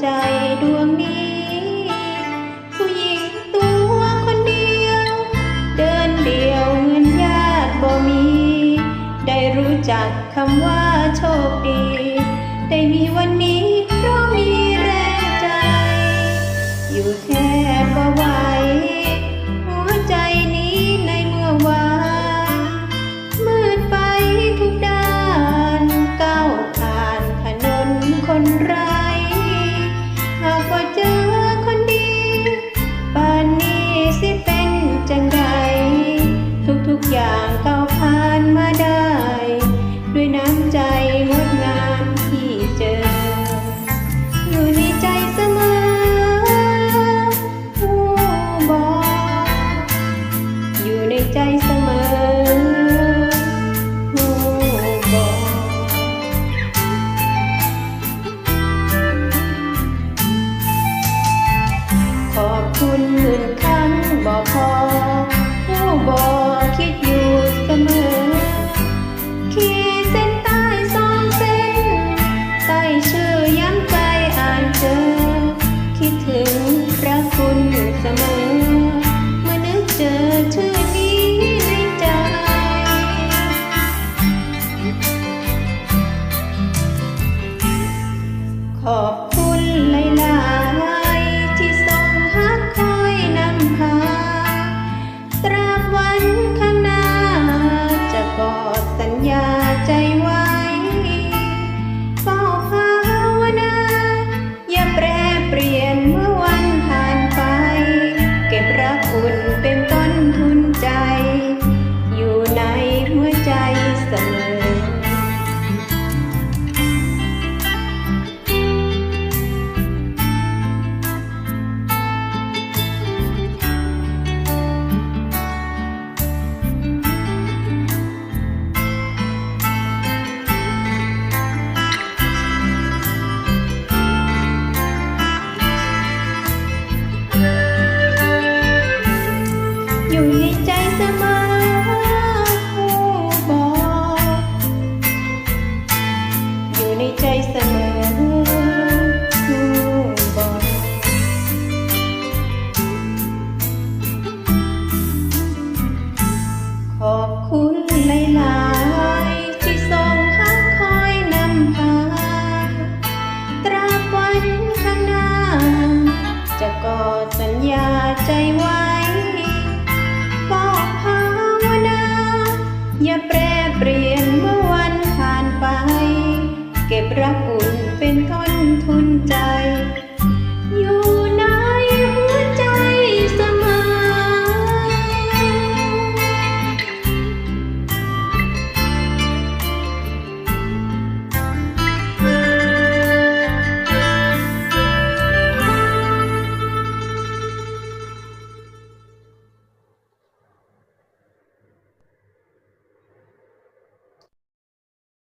ใจดวงนี้ ผู้หญิงตัวคนเดียว เดินเดียวเงินยากบ่มี ได้รู้จักคำว่าโชคดี ได้มีวันนี้ ขึ้นคันบ่พอผู้บอก ญญาใจไว้บอกภาวนา อย่าแปรเปลี่ยนเมื่อวันผ่านไป เก็บรัก